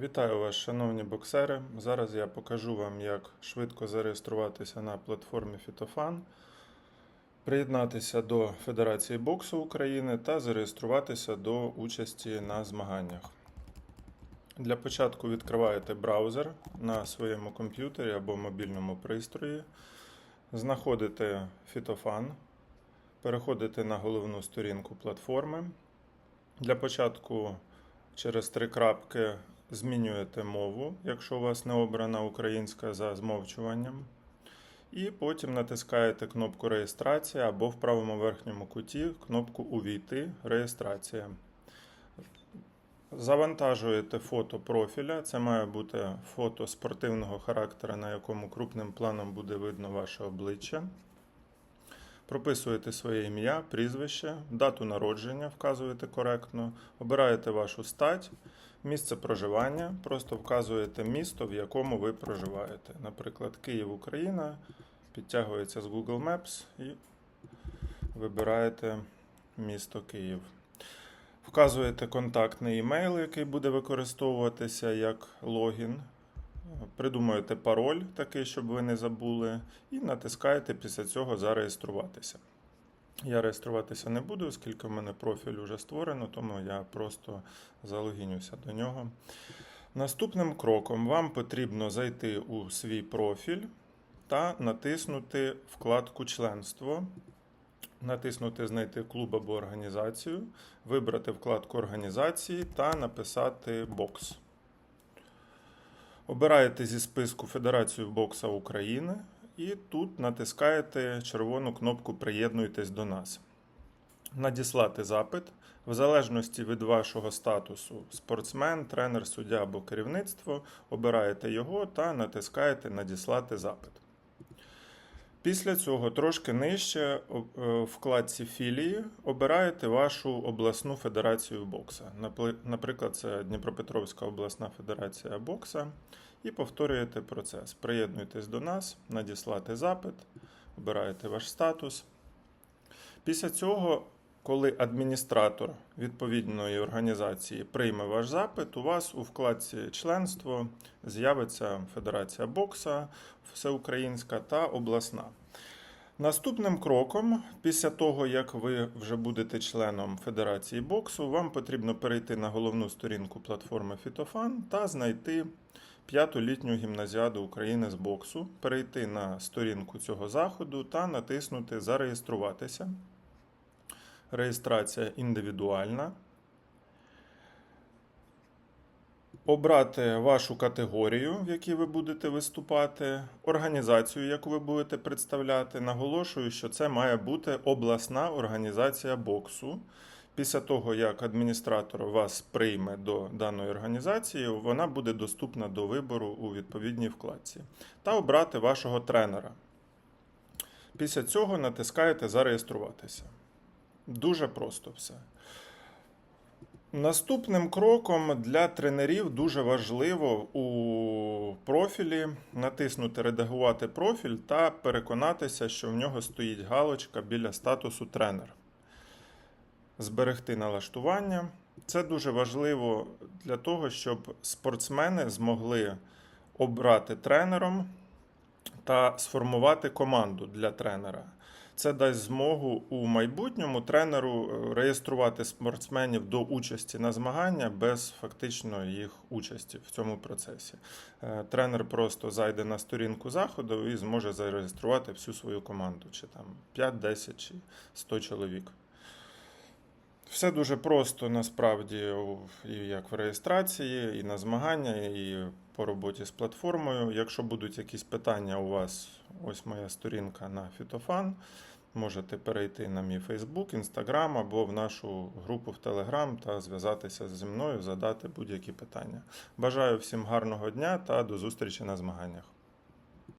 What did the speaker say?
Вітаю вас, шановні боксери. Зараз я покажу вам, як швидко зареєструватися на платформі Фітофан, приєднатися до Федерації боксу України та зареєструватися до участі на змаганнях. Для початку відкриваєте браузер на своєму комп'ютері або мобільному пристрої, знаходите Фітофан, переходите на головну сторінку платформи. Для початку через три крапки змінюєте мову, якщо у вас не обрана українська за змовчуванням. І потім натискаєте кнопку реєстрація або в правому верхньому куті кнопку Увійти реєстрація. Завантажуєте фото профіля. Це має бути фото спортивного характеру, на якому крупним планом буде видно ваше обличчя. Прописуєте своє ім'я, прізвище, дату народження, вказуєте коректно, обираєте вашу стать, місце проживання, просто вказуєте місто, в якому ви проживаєте. Наприклад, Київ, Україна, підтягується з Google Maps і вибираєте місто Київ. Вказуєте контактний імейл, який буде використовуватися як логін. Придумуєте пароль такий, щоб ви не забули, і натискаєте після цього зареєструватися. Я реєструватися не буду, оскільки в мене профіль вже створено, тому я просто залогінюся до нього. Наступним кроком вам потрібно зайти у свій профіль та натиснути вкладку Членство. Натиснути Знайти клуб або організацію, вибрати вкладку організації та написати бокс. Обираєте зі списку Федерацію бокса України і тут натискаєте червону кнопку Приєднуйтесь до нас. Надіслати запит. В залежності від вашого статусу спортсмен, тренер, суддя або керівництво, обираєте його та натискаєте Надіслати запит. Після цього трошки нижче е, в вкладці філії обираєте вашу обласну федерацію бокса. Наприклад, це Дніпропетровська обласна федерація бокса. І повторюєте процес. Приєднуйтесь до нас, надіслати запит, обираєте ваш статус. Після цього, коли адміністратор відповідної організації прийме ваш запит, у вас у вкладці членство з'явиться Федерація бокса, всеукраїнська та обласна. Наступним кроком, після того, як ви вже будете членом Федерації боксу, вам потрібно перейти на головну сторінку платформи Фітофан та знайти п'яту літню гімназіаду України з боксу, перейти на сторінку цього заходу та натиснути Зареєструватися. Реєстрація індивідуальна. Обрати вашу категорію, в якій ви будете виступати, організацію, яку ви будете представляти. Наголошую, що це має бути обласна організація боксу. Після того, як адміністратор вас прийме до даної організації, вона буде доступна до вибору у відповідній вкладці. Та обрати вашого тренера. Після цього натискаєте Зареєструватися. Дуже просто все. Наступним кроком для тренерів дуже важливо у профілі натиснути Редагувати профіль та переконатися, що в нього стоїть галочка біля статусу тренер. Зберегти налаштування. Це дуже важливо для того, щоб спортсмени змогли обрати тренером та сформувати команду для тренера. Це дасть змогу у майбутньому тренеру е, реєструвати спортсменів до участі на змагання без фактично їх участі в цьому процесі. Е, Тренер просто зайде на сторінку заходу і зможе зареєструвати всю свою команду, чи там 5, 10 чи 100 чоловік. Все дуже просто насправді, і як в реєстрації, і на змагання, і по роботі з платформою. Якщо будуть якісь питання у вас, ось моя сторінка на Фітофан. Можете перейти на мій Фейсбук, Інстаграм або в нашу групу в Телеграм та зв'язатися зі мною, задати будь-які питання. Бажаю всім гарного дня та до зустрічі на змаганнях.